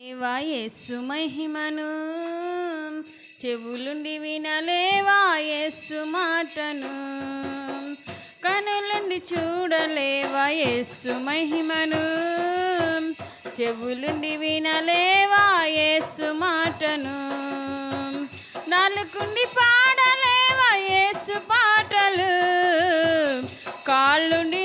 దేవా మహిమను చెవులుండి వినలే యేసు మాటను కనులుండి చూడలే యేసు మహిమను చెవులుండి వినలే యేసు మాటను నాలుకుండి పాడలే యేసు పాటలు కాళ్ళుండి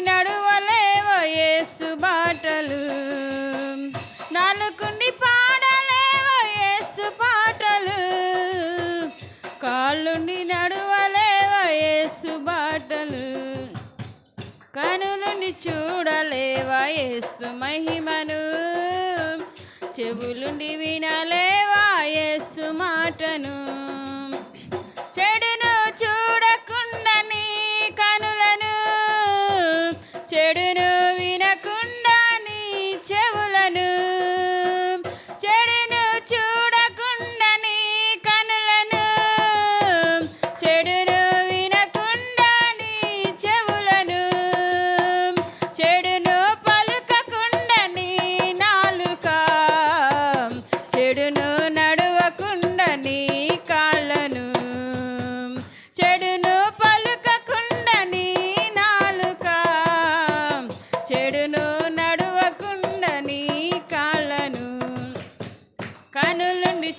కనులుండి చూడలేవా యేసు మహిమను? చెవులుండి వినలేవా యేసు మాటను?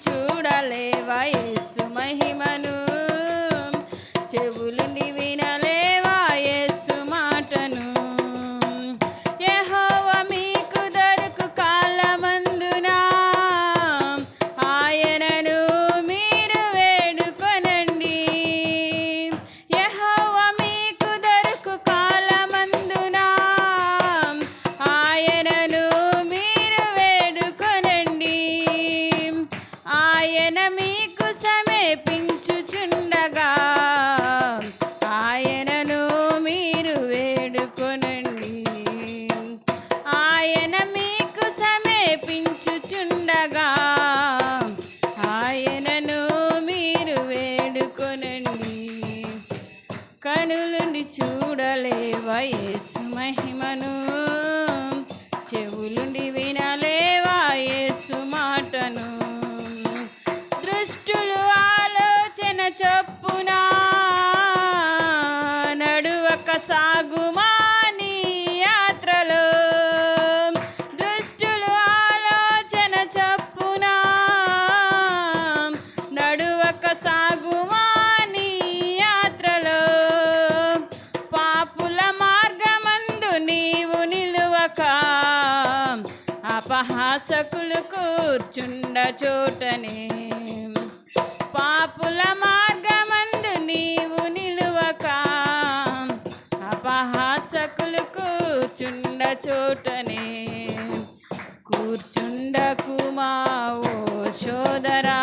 చూడలేవా యేసు మహిమను? ఆయన మీకు సమీపించుచుండగా ఆయనను మీరు వేడుకొనండి. ఆయన మీకు సమీపించుచుండగా ఆయనను మీరు వేడుకొనండి. కనులుండి చూడలేవా యేసు మహిమను? చెవులుండి చొప్పున? నడువక సాగుమా నీ యాత్రలో? దృష్టులు ఆలోచన చొప్పున? నడువక సాగుమా నీ యాత్రలో? పాపుల మార్గమందు నీవు నిలువక? అపహాసకులు కూర్చుండ చోటనే? పాపుల చోటనే కూర్చుండకు మా ఓ సోదరా?